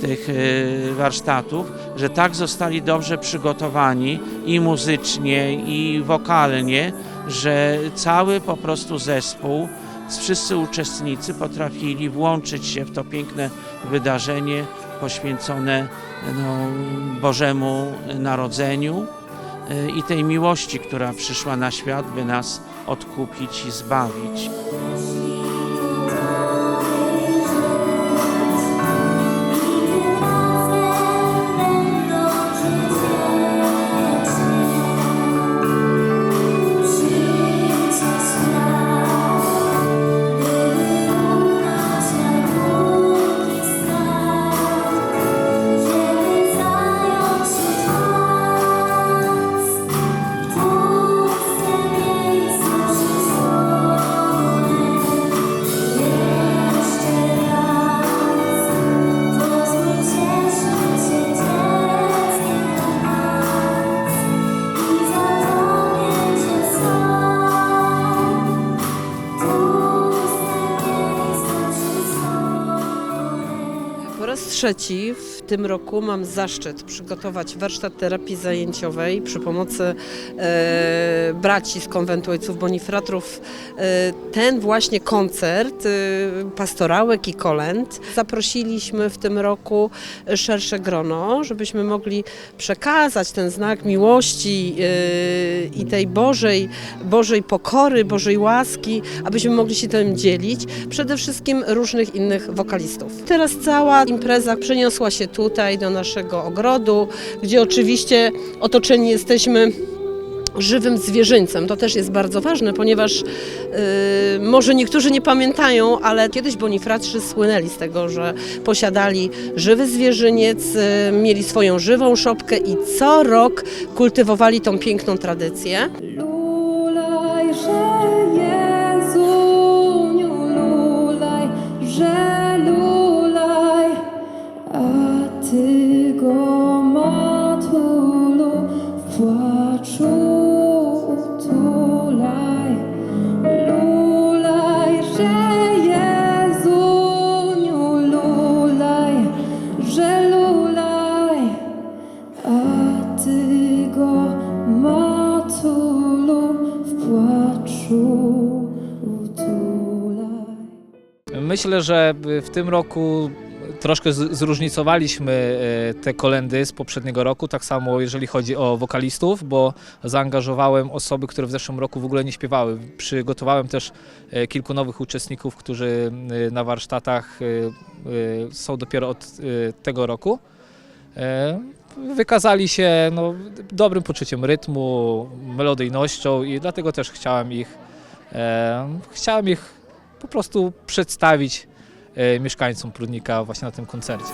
tych e, warsztatów, że tak zostali dobrze przygotowani i muzycznie, i wokalnie, że cały po prostu zespół, wszyscy uczestnicy potrafili włączyć się w to piękne wydarzenie poświęcone no, Bożemu Narodzeniu e, i tej miłości, która przyszła na świat, by nas odkupić i zbawić. Po raz trzeci w tym roku mam zaszczyt przygotować warsztat terapii zajęciowej przy pomocy e, braci z konwentu ojców Bonifratrów. E, ten właśnie koncert e, pastorałek i kolęd zaprosiliśmy w tym roku szersze grono, żebyśmy mogli przekazać ten znak miłości e, i tej Bożej, Bożej pokory, Bożej łaski, abyśmy mogli się tym dzielić. Przede wszystkim różnych innych wokalistów. Teraz cała impreza przeniosła się tutaj do naszego ogrodu, gdzie oczywiście otoczeni jesteśmy żywym zwierzyńcem. To też jest bardzo ważne, ponieważ yy, może niektórzy nie pamiętają, ale kiedyś Bonifratrzy słynęli z tego, że posiadali żywy zwierzyniec, yy, mieli swoją żywą szopkę i co rok kultywowali tą piękną tradycję. Matulu, w płaczu utulaj. Lulaj, że lulaj, że lulaj, a Ty go, Matulu, w płaczu. Myślę, że w tym roku troszkę zróżnicowaliśmy e, te kolendy z poprzedniego roku, tak samo jeżeli chodzi o wokalistów, bo zaangażowałem osoby, które w zeszłym roku w ogóle nie śpiewały. Przygotowałem też e, kilku nowych uczestników, którzy e, na warsztatach są dopiero od tego roku. Wykazali się no, dobrym poczuciem rytmu, melodyjnością i dlatego też chciałem ich, chciałem ich po prostu przedstawić mieszkańcom Prudnika właśnie na tym koncercie.